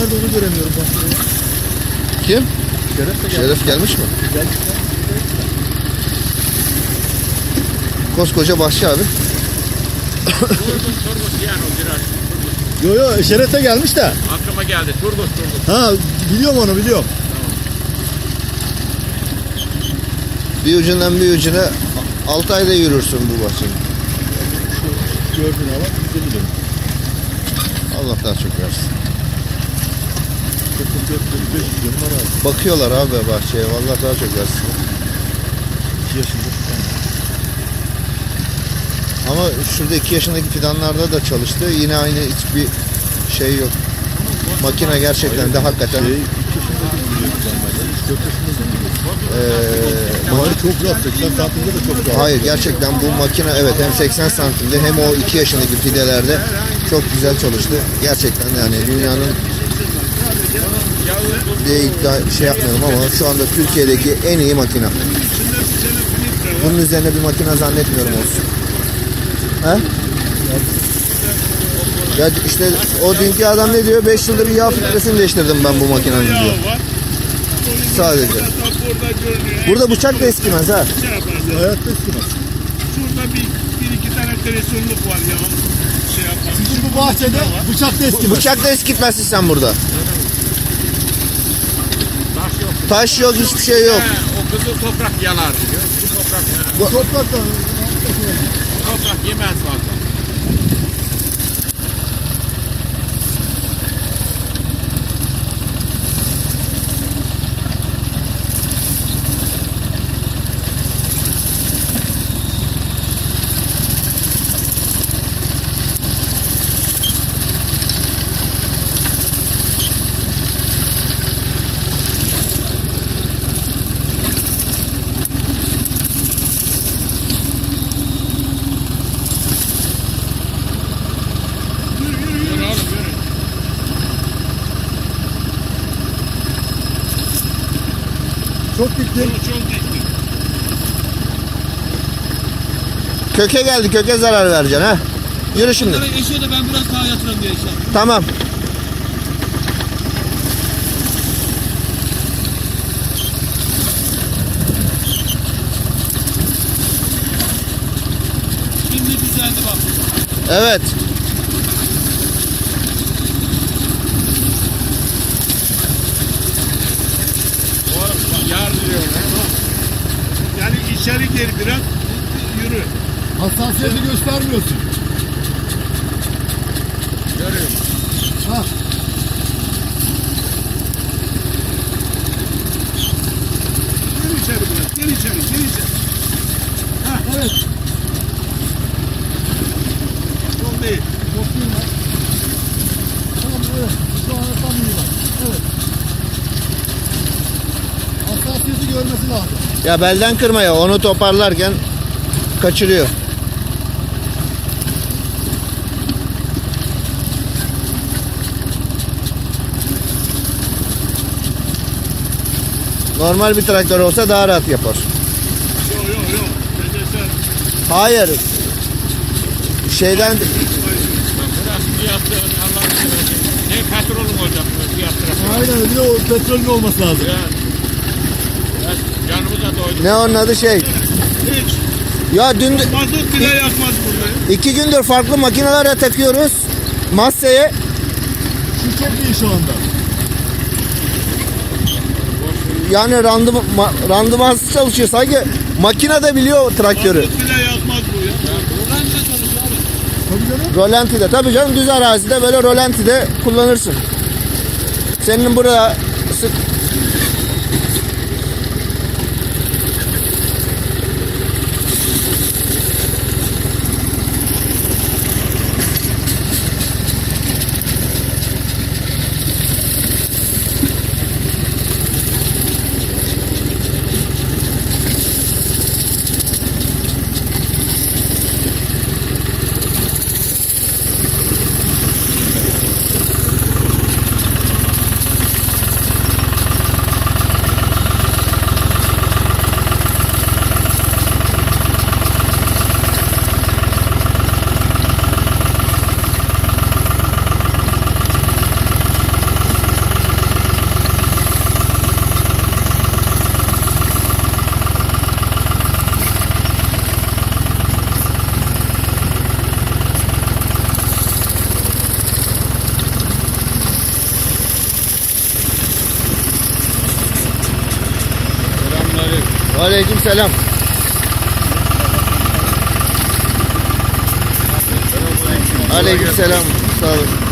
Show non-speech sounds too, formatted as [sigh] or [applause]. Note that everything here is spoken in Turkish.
Nerede onu göremiyorum bak. Kim? Şeref de gelmiş. Şeref gelmiş mi? Gelmiş. Koskoca bahçe abi. [coughs] Yo yo Şeref de gelmiş de. Aklıma geldi. Turgut Turgut. Ha biliyorum onu biliyorum. Bir ucundan bir ucuna 6 ayda yürürsün bu gördüğün alan bize biliyorum. Allah daha çok versin. 44 45 milyon var abi. Bakıyorlar abi bahçeye. Vallahi daha çok versin. 2 yaşında. Ama şurada 2 yaşındaki fidanlarda da çalıştı. Yine aynı hiçbir şey yok. Makine gerçekten de hakikaten Şey 2 yaşında da biliyor kullanmayla. 3 4 yaşında da biliyor. eee, Ama çok rahat. 80 santimde de çok rahat. Hayır gerçekten bu makine evet hem 80 santimde hem o 2 yaşındaki fidelerde çok güzel çalıştı. Gerçekten yani dünyanın diye iddia şey yapmıyorum ama şu anda Türkiye'deki en iyi makine. Bunun üzerine bir makine zannetmiyorum olsun. He? Ya işte o dünkü adam ne diyor? 5 yıldır yağ filtresini değiştirdim ben bu makinenin diyor. Sadece. Burada bıçak da eskimez ha. Hayatta eskimez. Şurada bir, bir iki tane televizyonluk var ya. Şey. Bizim bu bahçede bıçak da eskimez. Bıçak da eskitmezsin sen burada. Taş yok. Hiçbir şey yok. O kızıl toprak yalar diyor. Bu toprak Bu toprak yemez fazla. Yürü oğlum yürü. Çok dikti. Çok çok dikti. Köke geldi köke zarar vereceksin ha. Yürü şimdi. Eşeğe de ben biraz daha yatırım diye eşeğe. Tamam. Şimdi düzeldi bak. Evet. Oğlum yar diyor. Yani içeri geri biraz yürü. Hassasiyeti göstermiyorsun. Görüyorum. Ha. Gir içeri biraz. Gir içeri. Gir içeri. Evet. Çok değil. Çok iyi lan. Tamam evet. Şu an tam iyi bak. Evet. Hassasiyeti görmesi lazım. Ya belden kırmaya onu toparlarken kaçırıyor. Normal bir traktör olsa daha rahat yapar. Yok yok yok. Hayır. Şeyden. Ne petrolün olacak. Aynen bir de o petrolün olması lazım. Ya. Ne onun adı şey. hiç Ya dün mazot bile yakmaz burada. iki gündür farklı makinelere takıyoruz. Masaya çok iyi şu anda. yani randıman, ma- randımansız çalışıyor. Sanki makine de biliyor traktörü. Mazot bile yakmaz bu ya. Buradan ne çalışıyor abi? Tabii canım. Rolantide. Tabii canım düz arazide böyle rolantide kullanırsın. Senin burada sık Aleyküm selam. Aleyküm selam. Sağ olun.